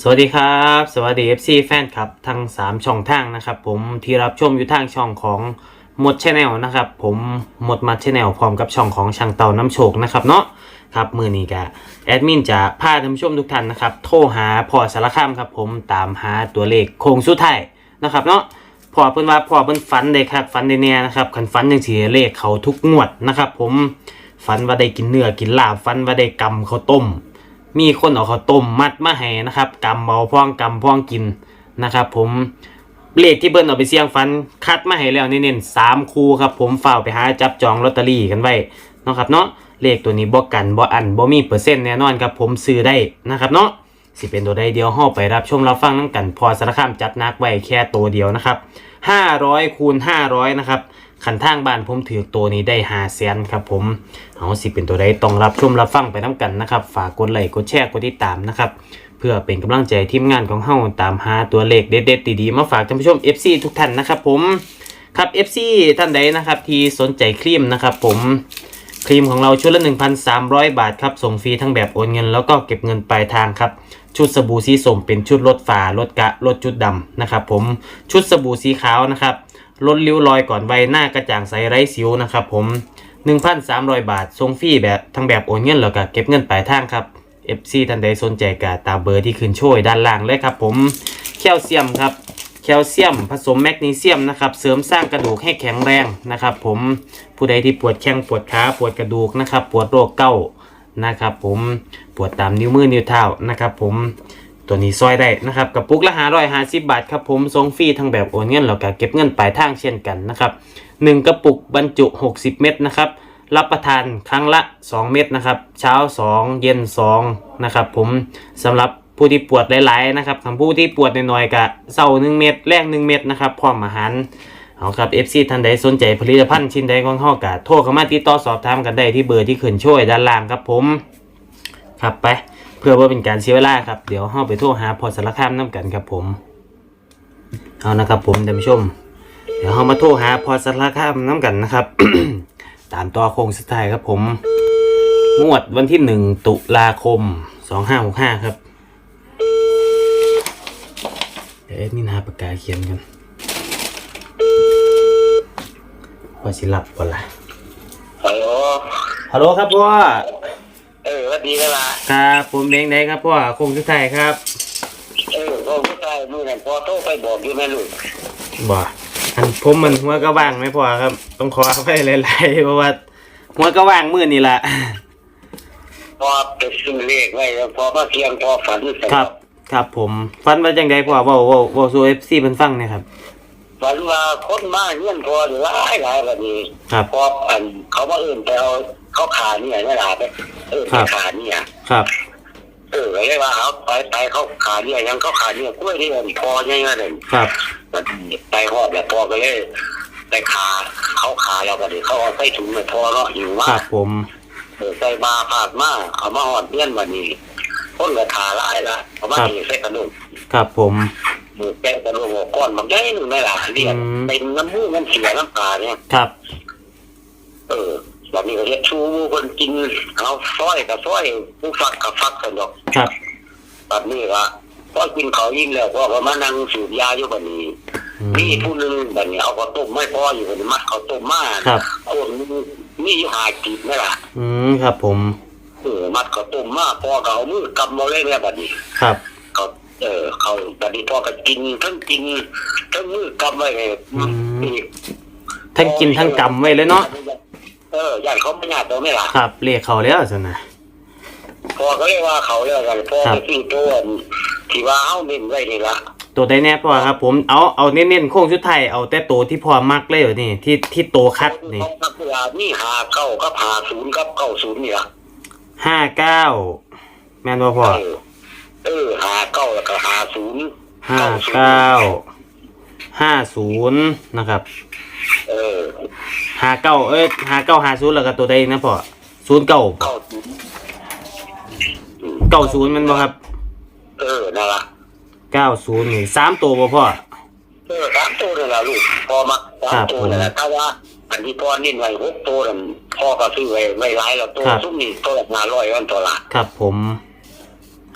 สวัสดีครับ สวัสดี FC แฟนครับทั้ง 3 ช่องทางนะครับ ผมที่รับชมอยู่ทางช่องของหมดชแนลนะครับ ผมหมดมัดชแนลพร้อมกับช่องของช่างเต่าน้ำโชคนะครับเนาะครับมือนี้กะแอดมินจะพาท่านผู้ชมทุกท่านนะครับ โทรหาพอสารคามครับ ผมตามหาตัวเลขโค้งสุดท้ายนะครับเนาะพอเพิ่นว่าพอเพิ่นฝันได้ครับฝันได้แน่นะครับคันฝันจังซี่เลขเขาทุกงวดนะครับ ผมฝันว่าได้กินเนื้อกินลาบฝันว่าได้กำเขาต้ม มีคนเอาข้าวต้มมัดมาให้นะครับกำเบาพ่องกำพ่องกินนะครับ ผมเลขที่เบิ้ลเอาไปเสี่ยงฟันคัดมาให้แล้วเน้นๆสามคู่ครับ ผมฝ่าไปหาจับจองลอตเตอรี่กันไว้นะครับเนาะเลขตัวนี้บ่กันบ่อันบ่มีเปอร์เซ็นต์แน่นอนครับผมซื้อได้นะครับเนาะสิเป็นตัวใดเดียวห้อไปรับชมรับฟังน้ำกัน พอสารคามจัดนักไว้แค่ตัวเดียวนะครับ500คูณ500นะครับ ขันทางบ้านผมถือตัวนี้ได้5แสนครับผมเอาสิเป็นตัวใดต้องรับชมรับฟังไปน้ำกันนะครับ ฝากกดไลค์กดแชร์กดติดตามนะครับ เพื่อเป็นกำลังใจทีมงานของเฮาตามหาตัวเลขเด็ดๆดีๆมาฝากท่านผู้ชม FC ทุกท่านนะครับผมครับ FC ท่านใดนะครับที่สนใจครีมนะครับผมครีมของเราชุดละ 1,300 บาทครับส่งฟรีทั้งแบบโอนเงิน แล้วก็เก็บเงินปลายทางครับชุดสบู่สีส้มเป็นชุดลดฝาลดกะลดจุดดำนะครับผมชุดสบู่สีขาวนะครับ ลดริ้วรอยก่อนวัยหน้ากระจ่างใสไร้สิวนะครับผม 1,300 บาทส่งฟรีแบบทั้งแบบโอนเงินแล้วก็เก็บเงินปลายทางครับ FC ท่านใดสนใจก็ตามเบอร์ที่ขึ้นโช่วยด้านล่างเลยครับผมแคลเซียมครับแคลเซียมผสมแมกนีเซียมนะครับเสริมสร้างกระดูกให้แข็งแรงนะครับผมผู้ใดที่ปวดแข้งปวดขาปวดกระดูกนะครับปวดโรคเก้านะครับผมปวดตามนิ้วมือนิ้วเท้านะครับผม ตัวนี้ซอยได้นะครับกระปุกละหาร้อยห้าสิบบาทครับผมส่งฟรีทั้งแบบโอนเงินแล้วก็เก็บเงินปลายทางเช่นกันนะครับ1กระปุกบรรจุ 60 เม็ดนะครับรับประทานครั้งละ 2 เม็ดนะครับ เช้า 2 เย็น2นะครับผมสำหรับผู้ที่ปวดหลายๆนะครับสำหรับผู้ที่ปวดน้อยๆกะเศร้า1เม็ดแรก 1 เม็ดนะครับพร้อมอาหารเอาครับ FC ท่านใดสนใจผลิตภัณฑ์ชิ้นใดของเฮากะโทรเข้ามาติดต่อสอบถามกันได้ที่เบอร์ที่ขึ้นช่วยด้านล่างครับผม ครับไป พื่อว่าเป็นการเสียเวลาครับ เดี๋ยวเฮาไปโทรหาพอสารคามน้ำกันครับผม เอานะครับ ผมท่านผู้ชม เดี๋ยวเรามาโทรหาพอสารคามน้ำกันนะครับ ตามต่อโค้งสุดท้ายครับผม งวดวันที่หนึ่งตุลาคมสองห้าหกห้าครับ เดี๋ยวเอ็ดมินหาปากกาเขียนกันว่าสิหลับก่อนละฮัลโหล ฮัลโหลครับพ่อ เออสวัสดีนะล่ะครับผมเด้งได้ครับพ่อโค้งสุดท้ายครับเออพ่อผู้ชายมือนั่นพอโทรไปบอกอยู่แม่ลูกบ่อันผมมันหัวก็ว่างไหมพ่อครับ ต้องขออภัยหลายๆเพราะว่าหัวก็ว่างมือนี่แหละพอไปซื้อเลขไว้แล้วพอมาเทียงพอฝันเสร็จครับ ครับผมฟันว่าจังใดพ่อเว้าเว้าเว้าสู่ FC เพิ่นฟังเนะครับฝันว่าคนมาเงื่อนพอหรือหลายหลายแบบนี้ครับพออันเขามาเอื่นไปเอาเขาขาเนี่ยนี่ล่ะไป เออครับขาเนี่ยครับ เออเลยว่าเอาไปไปเขาขาเนี่ยยังเขาขาเนี่ยกล้วยที่เอินพอยังไงเลยครับมันไปหอบแบบพอก็เลยไปขาเขาขาแล้วก็เดี๋ยวเขาเอาใส่ถุงไปพอเนาะอยู่คว่ารับผมเออใส่บาผาดมาเอามาหอดเปี้ยนวันนี้คนกระทาหลายละเอามาเทใส่กระดูกครับผมหมูแป้งกระดูกหัวก้อนมันใหญ่หนึ่งไม่ล่ะเรียกอืมเป็นน้ำมูกน้ำเสียน้ำตาเนี่ยครับ เออ แบบนี้ก็เรียกชูหมูคนกินเอาซ้อยกับซ้อยผู้ฟักกับฟักกันดอกครับแบบนี้ละพอกินเขาวยิ่งแล้วก็มานั่งสูบยาอยู่แบบนี้อืมนี่ผู้หนึงแบบนี้เอาข้าวต้มไม่พออยู่แบบนี้มัดข้าวต้มมาครับ คนนี่อยู่หาจีบไหมล่ะอืมครับผม เออมัดข้าวต้มมาพอก็เอามือกำมาเลยเนี่ยแบบนี้ ครับ เขาเออเขาตอนนี้พ่อก็กินทั้งกินทั้งมือกำไว้เลยทั้งกินทั้งกำไว้เลยเนาะ เออญาติเขาไม่ญาติเราไม่ล่ะครับเรียกเขาแล้วสินะพ่อก็เรียกว่าเขาเรียกกันพ่อครับไปซื้อตัวที่ว่าเอาเน้นไว้นี่ละตัวใดแน่พ่อครับ ผมเอาเอาเน้นๆโค้งชุดไทายเอาแต่ตัวที่พ่อมักเลยเหรอนี่ที่ที่โตคัดนี่เขาคัดเวลานี่หาเก้ากับหาศูนย์กับเก้าศูนย์นี่ละห้าเก้าแม่นบ่พ่อเออเออหาเก้าแล้วก็หาศูนย์ห้าเก้าห้าศูนย์นะครับ เออห้าเก้าเอ้ยห้าเก้าห้าศูนย์แล้วก็ตัวใดนะพ่อศูนย์เก้าเก้าศูนย์เก้าศูนย์แมันบ่ครับเออนั่นละเก้าศูนย์นี่สามตัวบ่พ่อเออสามตัวนี่ละลูกพอมาสามตัวนี่ครัละบผมถ้าว่าอันที่พ่อนิ่นไว้หกตัวนั่นพ่อก็ซื้อไว้ไว้หลายแล้วตัวครับซุ้มนี่ตัวละห้าร้อยวันตัวละครับผม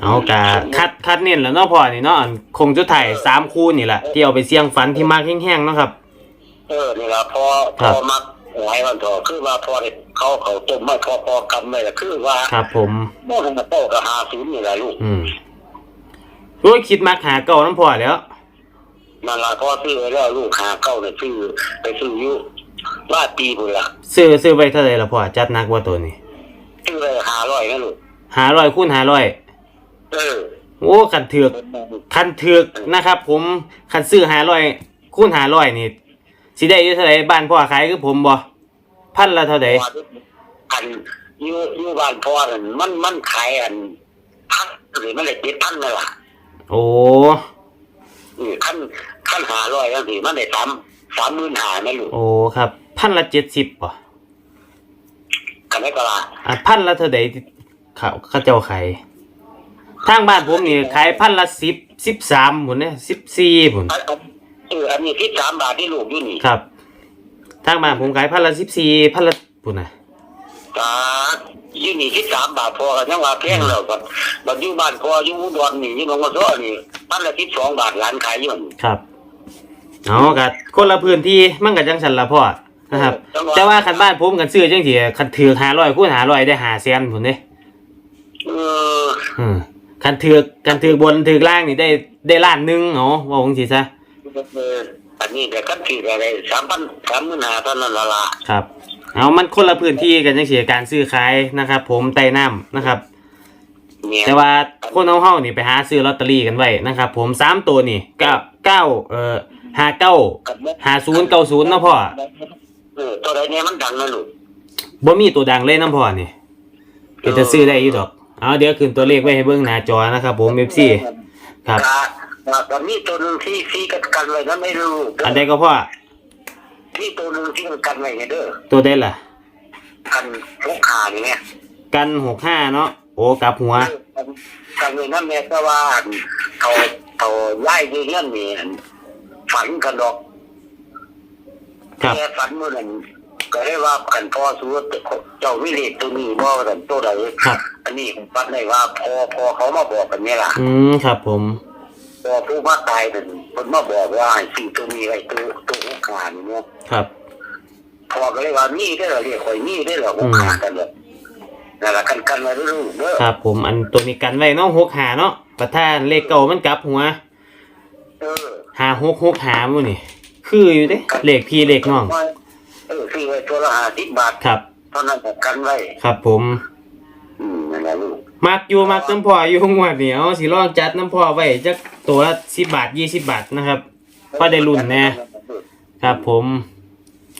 เเอากะคัดคัดเน้นแล้วเนาะพ่อนี่เนาะอันคงจะถ่ายสามคู่นี่แหละที่เอาไปเสี่ยงฝันที่มากแห้งๆเนาะครับ เออนี่ละพอพครัอบ มักหวยวันต่อคือว่าพอได้เขาเขาต้มไม่พอพอกำไม่ละคือว่าครับผม โม่ทำมาโต้กับหาศูนย์นี่แหละลูกอืมโอ้ยคิดมาหาเก่าน้ำพ่อแล้ว นั่นละพอซื้อไว้แล้วลูกหาเก้าเนี่ยซื้อไปซื้ออยู่ว่าปีพุ่นละซื้อซื้อไปเท่าไหร่ละพ่อจัดหนักว่าตัวนี้ซื้อไปหาร้อยนะลูกหาร้อยคูณหาร้อยเออโอ้คันเถือกคันเถือกนะครับ ผมคันซื้อหาร้อยคูณหาร้อยนี่ สิได้อยู่เท่าไหร่บ้านพ่อขายคือผมบ่พันละเท่าไหร่อันอยู่อยู่บ้านพ่อนั่นมันมันขายอันพันหรือมันเลยเจ็ดพันนั่นล่ะโอ้อือขั้นขั้นหาร้อยแล้วสิมันได้สามสามหมื่นหาไม่รู้โอ้ครับพันละเจ็ดสิบป่ะกันได้ก็ละอะพันละเท่าไหร่ที่เขาเขาเจ้าขายทางบ้านผมนี่ขายพันละสิบสิบสามผุนเนี่ยสิบสี่ผุนอัน เอออันนี้ที่สามบาทที่ลูกอยู่นี่ครับ ทางบ้านผมขายพันละสิบสี่พันละผุนนะตาอยู่นี่ที่สามบาทพอกันยังว่าแพงแล้วก็บัดอยู่บ้านพออยู่อุดรนี่อยู่หนองกระซ้อนี่พันละที่สองบาทร้านขายอยู่นั่นครับเอากัดคนละพื้นที่มันกับจังสันละพ่อนะครับ แต่ว่าคันบ้านผมกันซื้อจังสิคันถือหาร้อยคูณหาร้อยได้หาแสนผุนเนี่ยเอออืมคันถือกคันถือกบนถือกล่างนี่ได้ได้ล้านหนึงเนาะว่าองสิซะ เอออันนี้แต่ขั้นที่อะไรสามพันสามหมื่นหาเท่านั้นละละครับ เอามันคนละพื้นที่กันจังสิการซื้อขายนะครับ ผมไต่น้ำนะครับ เนี่ยแต่ว่าคนเอาเฮานี่ไปหาซื้อลอตเตอรี่กันไว้นะครับ ผมสามตัวนี่เก้าเก้าเอ่อห้าเก้าห้าศูนย์เก้าศูนย์นะพ่อเออตัวใดเนี่ยมันดังนะลูกบ่มีตัวดังเลยนะพ่อนี่ก็จะซื้อได้อยู่ดอก เอาเดี๋ยวขึ้นตัวเลขไว้ให้เบิ่งหน้าจอนะครับ ผมเอฟซีครับ ตอนนี้ตัวหนึ่งที่ที่กันกันไว้นั้นไม่รู้อันใดก็พ่อที่ตัวหนึ่งที่กันกันไว้เนี่ยเด้อตัวได้ล่ะ กันทุกขานี่เนี่ยกันหกห้าเนาะโอ้กลับหัว กันไว้นั่นแม่ก็ว่าเขาเขาย้ายเรื่องนี่ฝันกันดอกครับ แค่ฝันเมื่อนั้นก็ได้ว่ากันพอสู้เจ้าวิเลตตัวนี้บ่กันตัวใดครับ อันนี้ผมฝันได้ว่าพอพอเขามาบอกกันเนี่ยล่ะ อืมครับผมพ อผู้มาตายเป็นคนมาบอกว่าให้ซื้อตัวนี้ไว้ตัวตัวหุกขานี่เนี่ยครับพอก็เลยว่านี่ได้เหรอเรียกข่อยนี่ได้เหรอหุกขากันเลยนั่นแหละกันกันไว้รู้เด้อครับ ผมอันตัวนี้กันไว้เนาะหกหาเนาะประธานเลขเก่ามันกลับหัวเออหาหกหกหามู่นี่คืออยู่เด้เลขพี่เลขน้องเออซื้อไว้ตัวละห้าสิบบาทครับเท่านั้นก็กันไว้ครับผม มักอยู่มักน้ำพ่ออยู่งวดเดียวสิลองจัดน้ำพ่อไว้จักตัวละสิบบาทยี่สิบบาทนะครับพอได้รุ่นแน่ครับผม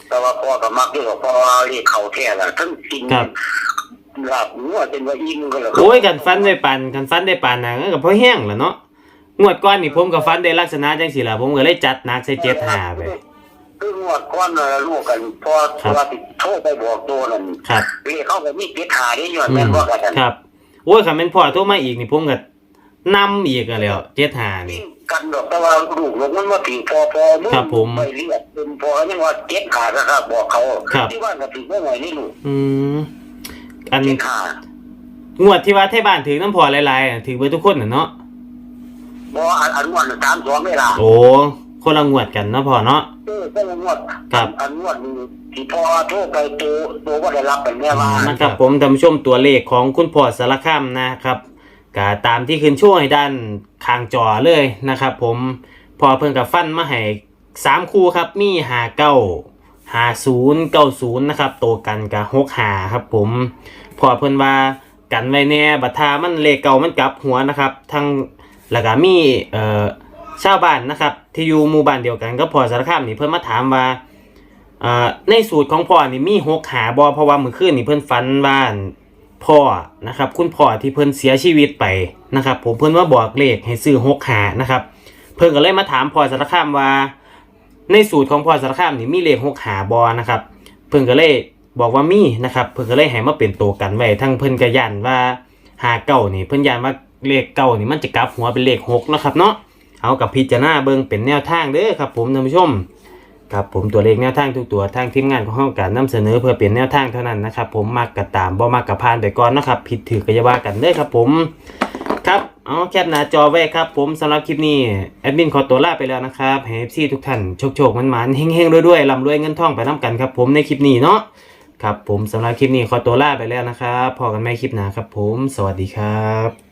แต่ว่าพ่อกับมักด้วยพ่อเรียกเขาแท้ละทั้งจริงครับ หลับงัวจนว่าอิ่มก็แล้วโอ้ยกันฟันได้ปานกันฟันได้ปานนะงั้นก็พอแห้งแหละเนาะงวดก้อนนี่ผมกับฟันได้ลักษณะจังสิล่ะผมก็เลยจัดหนักใส่เจ็ดหาไป คืองวดก้อนน่ะลูกกันพอครับ ว่าติดโทรไปบอกตัวนั่นครับ เรียกเขาก็มีเจ็ดหาได้ย้อนอืแม่มนบ่กันนั่นครับ โอ้ยคันเป็นพ่อโทรมาอีกนี่ผมก็นำอีกอะแล้วเจ็ดหานี่กันดอกแต่ว่าลูกลงมันมาถึงพอพอมึงครับผมไปเรียกเป็นพอยังว่าเจ็ดหาก็ครับบอกเขาครับที่บ้านก็ถึงเมื่อไหร่นี่ลูกอืมอันเจ็ดหางวดที่ว่าไทบ้านถือน้ำพอหลายๆอะถือไปทุกคนน่ะเนาะบ่อันอันงวดสามสองเวลาโอ้คนละงวดกันเนาะพ่อเนาะเออก็งวดครับอันงวดนี้ ที่พอโทรไปตัวตัวว่าได้รับเป็นแม่ว่านะครับผมท่านผู้ชมตัวเลขของคุณพ่อสารคามนะครับก็ตามที่ขึ้นช่วยด้านข้างจอเลยนะครับ ผมพอเพิ่งกับฟันมาให้สามคู่ครับมีหาเก้าหาศูนย์เก้าศูนย์นะครับตัวกันกับหกหาครับ ผมพอเพิ่นว่ากันไว้แน่บัตามันเลขเก่ามันกลับหัวนะครับทั้งแล้วก็มีเอ่อชาวบ้านนะครับ ที่อยู่หมู่บ้านเดียวกันก็พอสารคามนี่เพิ่นมาถามว่า อ่าในสูตรของพ่อนี่มีหกหาบอเพราะว่ามือคืนนี่เพิ่นฝันบ้านพ่อนะครับ คุณพ่อที่เพิ่นเสียชีวิตไปนะครับ ผมเพิ่นว่าบอกเลขให้ซื้อหกหานะครับ เพิ่นก็เลยมาถามพ่อสารคามว่า ในสูตรของพ่อสารคามนี่มีเลขหกหาบอนะครับ เพิ่นก็เลยบอกว่ามีนะครับ เพิ่นก็เลยให้มาเป็นตัวกันไว้ทั้งเพิ่นก็ยันว่าหาเก้านี่เพิ่นยันว่าเลขเก้านี่มันจะกลับหัวเป็นเลขหกนะครับเนาะเอากับพิจารณาเบิ่งเป็นแนวทางเด้อครับ ผมท่านผู้ชม ครับผมตัวเลขแนวทางทุกตัวทางทีมงานของห้องการนำเสนอเพื่อเปลี่ยนแนวทางเท่านั้นนะครับผมมากกระตามบ่มากกระพานไปก่อนนะครับผิดถือกอยาว่ากันเด้อครับผมครับเอาแคปหน้าจอไว้ครับผมสำหรับคลิปนี้แอดมินขอตัวลาไปแล้วนะครับให้ FC ทุกท่านโชคโชคมันมันๆเฮงๆรวยๆร่ำรวยเงินทองไปน้ำกันครับผมในคลิปนี้เนาะครับผมสำหรับคลิปนี้ขอตัวลาไปแล้วนะครับพอกันใหม่คลิปหน้าครับผม สวัสดีครับ